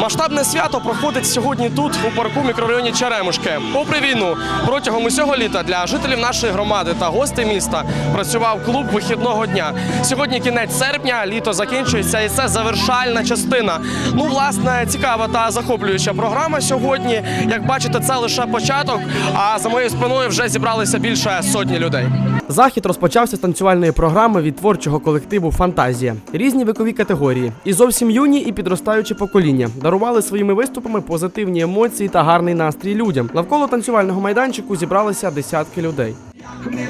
Масштабне свято проходить сьогодні тут, у парку мікрорайоні Черемушки. Попри війну, протягом усього літа для жителів нашої громади та гостей міста працював клуб вихідного дня. Сьогодні кінець серпня, літо закінчується, і це завершальна частина. Ну, власне, цікава та захоплююча програма сьогодні. Як бачите, це лише початок. А за моєю спиною вже зібралися більше сотні людей. Захід розпочався з танцювальної програми від творчого колективу Фантазія. Різні вікові категорії, і зовсім юні, і підростаючі покоління дарували своїми виступами позитивні емоції та гарний настрій людям. Навколо танцювального майданчику зібралися десятки людей. Біля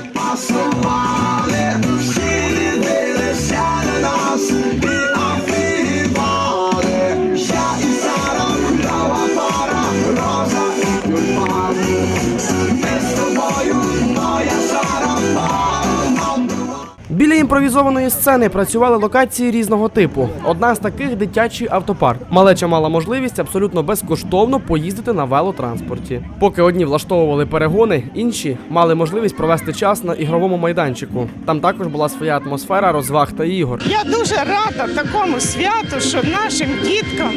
імпровізованої сцени працювали локації різного типу. Одна з таких дитячий автопарк. Малеча мала можливість абсолютно безкоштовно поїздити на велотранспорті. Поки одні влаштовували перегони, інші мали можливість провести час на ігровому майданчику. Там також була своя атмосфера розваг та ігор. Я дуже рада такому святу, що нашим діткам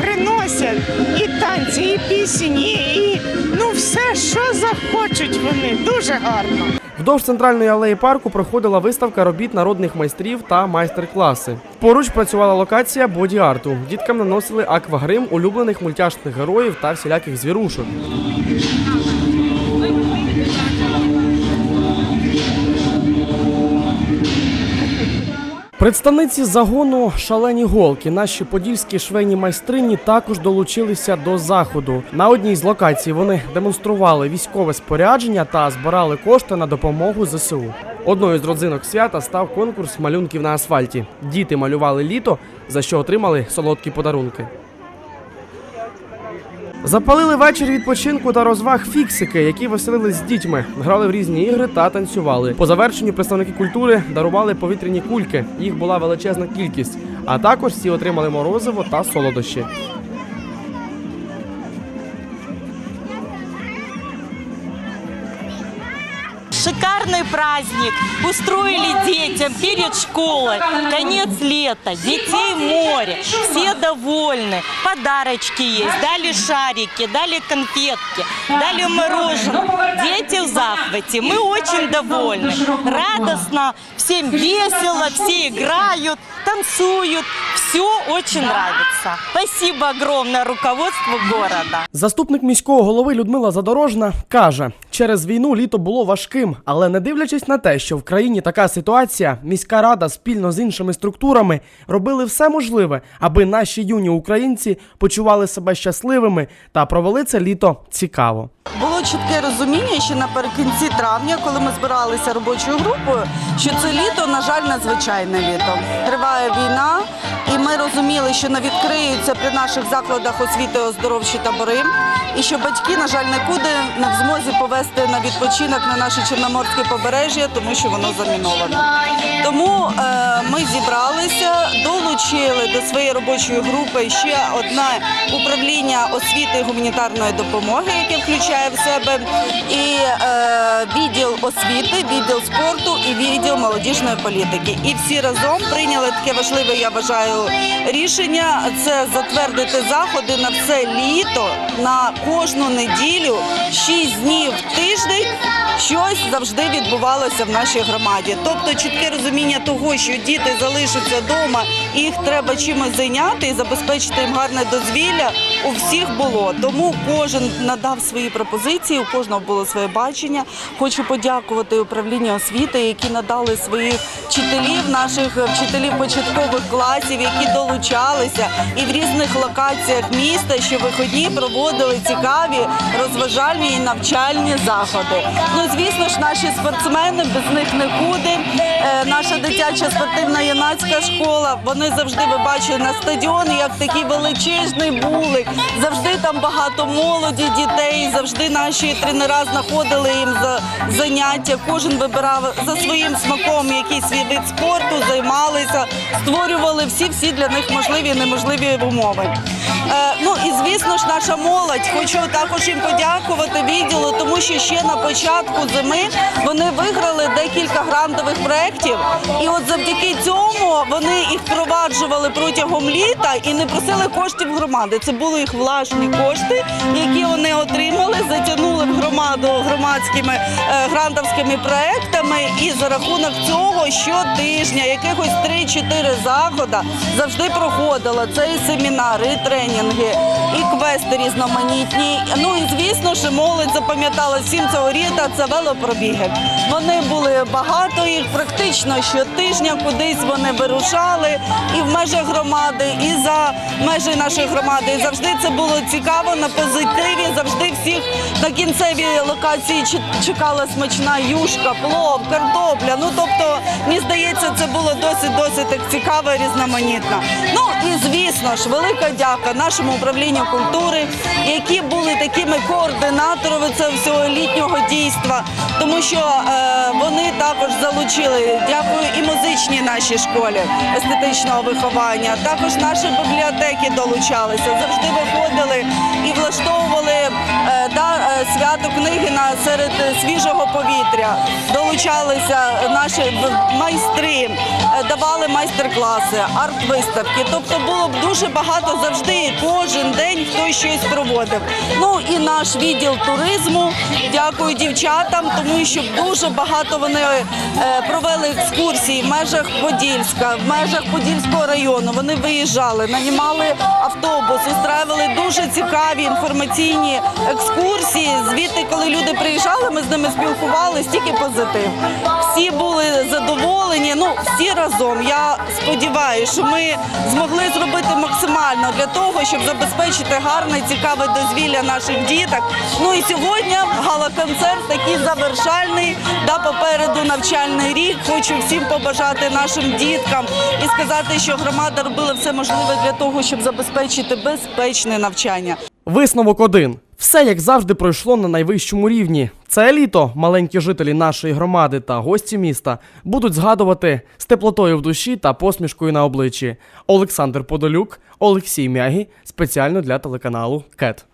приносять і танці, і пісні, і ну все, що захочуть вони. Дуже гарно. Вдовж центральної алеї парку проходила виставка робіт народних майстрів та майстер-класи. Поруч працювала локація боді-арту. Діткам наносили аквагрим улюблених мультяшних героїв та всіляких звірушок. Представниці загону шалені голки, наші подільські швейні майстрині також долучилися до заходу. На одній з локацій вони демонстрували військове спорядження та збирали кошти на допомогу ЗСУ. Одною з родзинок свята став конкурс малюнків на асфальті. Діти малювали літо, за що отримали солодкі подарунки. Запалили вечір відпочинку та розваг фіксики, які веселились з дітьми, грали в різні ігри та танцювали. По завершенню представники культури дарували повітряні кульки. Їх була величезна кількість. А також всі отримали морозиво та солодощі. Шикарный праздник устроили детям перед школой. Конец лета, детей море, все довольны. Подарочки есть, дали шарики, дали конфетки, дали мороженое. Дети в захвате, мы очень довольны. Радостно, всем весело, все играют, танцуют. Все очень нравится. Спасибо огромное руководству города. Заступник міського голови Людмила Задорожна каже: через війну літо було важким, але не дивлячись на те, що в країні така ситуація, міська рада спільно з іншими структурами робили все можливе, аби наші юні українці почували себе щасливими та провели це літо цікаво. Було чітке розуміння ще наприкінці травня, коли ми збиралися робочою групою, що це літо, на жаль, надзвичайне літо. Триває розуміли, що не відкриються при наших закладах освіти оздоровчі табори, і що батьки, на жаль, нікуди не в змозі повезти на відпочинок на наше чорноморське побережжя, тому що воно заміновано. Тому е, ми зібралися, долучили до своєї робочої групи ще одне управління освіти і гуманітарної допомоги, яке включає в себе і е, відділ освіти, відділ спорту і відділ молодіжної політики. І всі разом прийняли таке важливе, я вважаю, рішення це затвердити заходи на все літо на кожну неділю, 6 днів в тиждень. Щось завжди відбувалося в нашій громаді. Тобто чітке розуміння того, що діти залишаться вдома, їх треба чимось зайняти і забезпечити їм гарне дозвілля. У всіх було. Тому кожен надав свої пропозиції, у кожного було своє бачення. Хочу подякувати управлінню освіти, які надали своїх вчителів, наших вчителів початкових класів, які долучалися і в різних локаціях міста, що виходні проводили цікаві розважальні і навчальні заходи. Ну звісно ж, наші спортсмени без них нікуди. Е, наша дитяча спортивна юнацька школа. Вони завжди ви бачили на стадіоні, як такий величезний булик. Завжди там багато молоді, дітей. Завжди наші тренера знаходили їм за заняття. Кожен вибирав за своїм смаком якийсь свій вид спорту, займалися, створювали всі всі для них можливі і неможливі умови. Е, ну і звісно ж, наша молодь. Хочу також їм подякувати відділу, тому що ще на початку зими вони виграли декілька грантових проєктів. І от завдяки цьому вони їх впроваджували протягом літа і не просили коштів громади. Це були їх власні кошти, які вони отримали, затягнули в громаду громадськими е, грантовськими проектами. І за рахунок цього щотижня якихось 3-4 заходи завжди проходило. Це і семінари, і тренінги, і квести різноманітні. Ну і звісно ж, молодь запам'ятала всім цього літа це велопробіги. Вони були багато їх, практично щотижня кудись вони вирушали і в межах громади, і за межі нашої громади. Завжди це було цікаво на позитиві. Завжди всіх на кінцевій локації чекала смачна юшка, плов, картопля. Ну тобто, мені здається, це було досить досить цікаво і різноманітно. Ну і звісно ж, велика дяка нашому управлінню культури, які були такими координаторами цього всього літнього дійства, тому що е, вони також залучили. Дякую і музичній нашій школі естетичного виховання. Також наші бібліотеки долучалися, завжди виходили і влаштовували е, да, е, свято книги на серед свіжого повітря. Долучалися наші майстри, е, давали майстер-класи, арт-виставки. Тобто було б дуже багато завжди, кожен день хтось щось проводив. Ну і наш відділ туризму. Дякую дівчатам, тому що дуже багато вони провели екскурсії в межах Подільська, в межах Подільського району. Вони виїжджали, нанімали автобус, устраювали дуже цікаві інформаційні екскурсії. Звідти, коли люди приїжджали, ми з ними спілкувалися, тільки позитив. Всі були задоволені. Ну всі разом. Я сподіваюся, що ми змогли зробити максимально для того, щоб забезпечити гарне, цікаве дозвілля наших діток. Ну і сьогодні гала-концерт такий завершальний. Да, попереду навчальний рік. Хочу всім побажати нашим діткам і сказати, що громада робила все можливе для того, щоб забезпечити безпечне навчання. Висновок один. Все як завжди пройшло на найвищому рівні. Це літо маленькі жителі нашої громади та гості міста будуть згадувати з теплотою в душі та посмішкою на обличчі. Олександр Подолюк, Олексій Мягі спеціально для телеканалу КЕТ.